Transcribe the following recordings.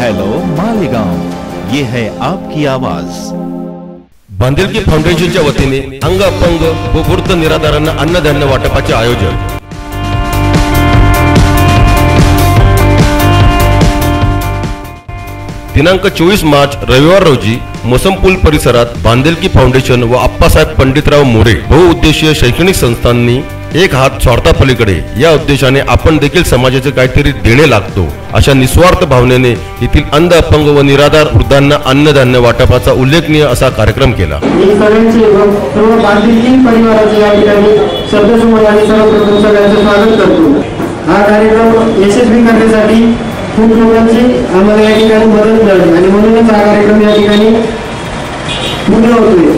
Hello Malegaon ये है आपकी आवाज. बांधिलकी फाउंडेशनच्या वतीने अंग अपंग व वृद्ध निराधारांना अन्नधान्य वाटपाचे आयोजन. दिनांक चोवीस मार्च रविवार रोजी मोसमपूल परिसरात बांधिलकी फाउंडेशन व आप्पासाहेब पंडितराव मोरे बहुउद्देशीय शैक्षणिक संस्थांनी एक हात स्वार्थापलीकडे या उद्देशाने आपण देखील समाजाचे काहीतरी देणे लागतो. अशा निस्वार्थ भावनेने येथील अंध अपंग व निराधार वृद्धांना अन्नधान्य वाटपाचा उल्लेखनीय असा कार्यक्रम केला. हा कार्यक्रम यशस्वी करण्यासाठी खूप लोकांची आम्हाला या ठिकाणी मदत मिळाली आणि म्हणूनच हा कार्यक्रम या ठिकाणी पूर्ण होतोय.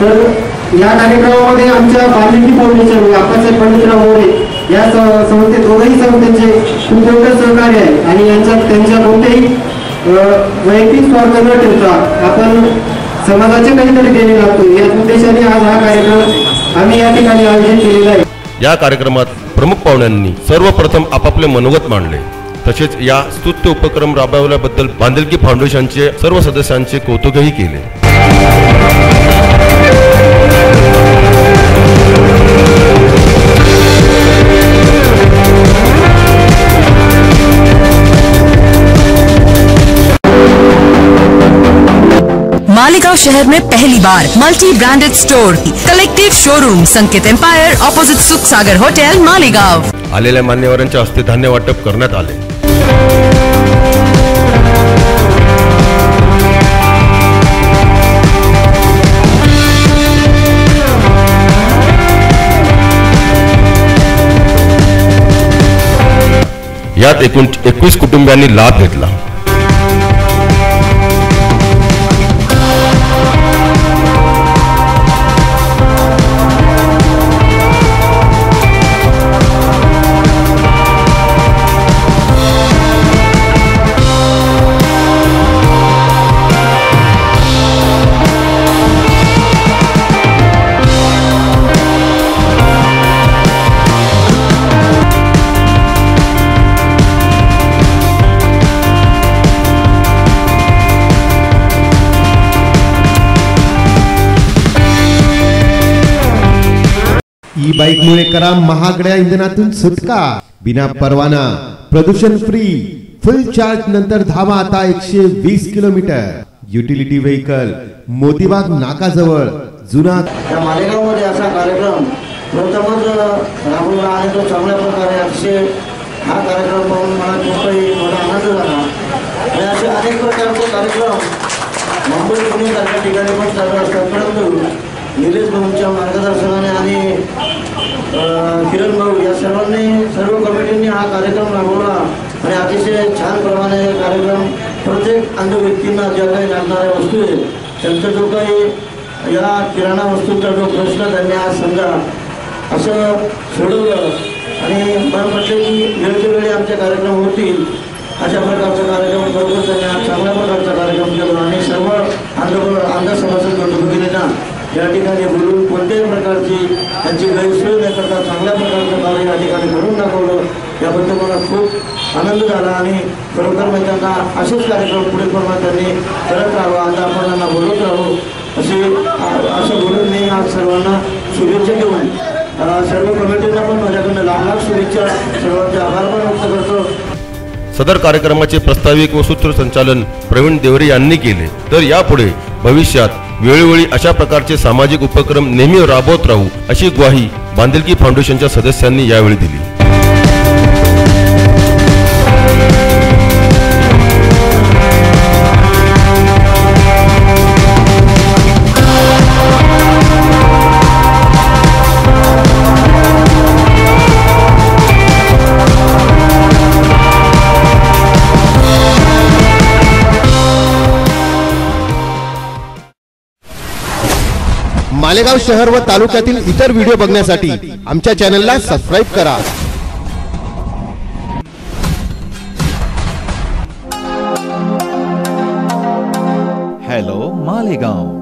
तर या कार्यक्रमामध्ये आमच्या बांधिलकी फाउंडेशन व म्हणजे आप्पासाहेब पंडितराव मोरे या संस्थे दोघंही संस्थेचे खूप मोठं सहकार्य आहे आणि यांच्या त्यांच्या कोणत्याही अं, वैयक्तिक स्वार्थ न ठेवता आपण समाजाचे काहीतरी देणे लागतो. या उद्देशाने आज हा कार्यक्रम आम्ही या ठिकाणी आयोजित केलेला आहे. या कार्यक्रमात प्रमुख पाहुण्यांनी सर्वप्रथम आपापले मनोगत मांडले. तसेच या स्तुत्य उपक्रम राबवल्याबद्दल बांधिलकी फाउंडेशनचे सर्व सदस्यांचे कौतुकही केले. मालेगांव शहर में पहली बार multi branded store collective showroom Sanket empire opposite Sukh Sagar hotel Malegaon आलेल्या मान्यवरांच्या हस्ते धान्य वाटप करण्यात आले. यात एकूण एकवीस कुटुंबियांनी लाभ घेतला. ई बाईकमुळे करा महागड्या इंधनातून सुटका. बिना परवाना प्रदूषण फ्री फुल चार्ज नंतर धावा आता एकशे वीस किलोमीटर. युटिलिटी व्हेकल मोतीबाग नाकाजवळ जुना या मालेगावमध्ये असा कार्यक्रम प्रथमच राबवला आहे तो चांगल्या प्रकारे अतिशय हा कार्यक्रम पाहून मला खूप काही मोठा आनंद झाला. आणि असे अनेक प्रकारचे कार्यक्रम मुंबई पुणेसारख्या ठिकाणी पण चालू असतात. परंतु निलेश भाऊंच्या मार्गदर्शनाने किरण भाऊ या सर्वांनी सर्व कमिटींनी हा कार्यक्रम राबवला आणि अतिशय छान प्रमाणे कार्यक्रम प्रत्येक अंध व्यक्तींना ज्या काही लागणाऱ्या वस्तू आहेत त्यांचा जो काही या किराणा वस्तूंचा जो प्रश्न त्यांनी आज समजा असं सोडवलं आणि मला म्हटलं की वेळच्या वेळी आमचे कार्यक्रम होतील अशा प्रकारचा कार्यक्रम करतो त्यांनी आज चांगल्या प्रकारचा कार्यक्रम केला आणि सर्व आंध्र अंध सभासद कुटुंबियांना या ठिकाणी बोलून कोणत्याही प्रकारची त्यांची गैरसोय न करता चांगल्या प्रकारचं कार्य या ठिकाणी करून दाखवलं याबद्दल मला खूप आनंद झाला आणि खरोखर मी त्यांना असेच कार्यक्रम पुढे प्रमाणात त्यांनी करत राहावं आता आपण त्यांना बोलत राहू असे असं बोलून मी आज सर्वांना शुभेच्छा देऊन सर्व कमिटींना पण माझ्याकडनं लाख लाख शुभेच्छा सर्वांचे आभार पण व्यक्त करतो. सदर कार्यक्रमाचे प्रस्ताविक व सूत्रसंचालन प्रवीण देवरे यांनी केले. तर यापुढे भविष्यात वेळोवेळी अशा प्रकारचे सामाजिक उपक्रम नेहमी राबवत राहू अशी ग्वाही बांधिलकी फाउंडेशनच्या सदस्यांनी यावेळी दिली. मालेगाव शहर व तालुक्यातील इतर व्हिडिओ बघण्यासाठी आमच्या चॅनलला सबस्क्राईब करा. हॅलो मालेगाव.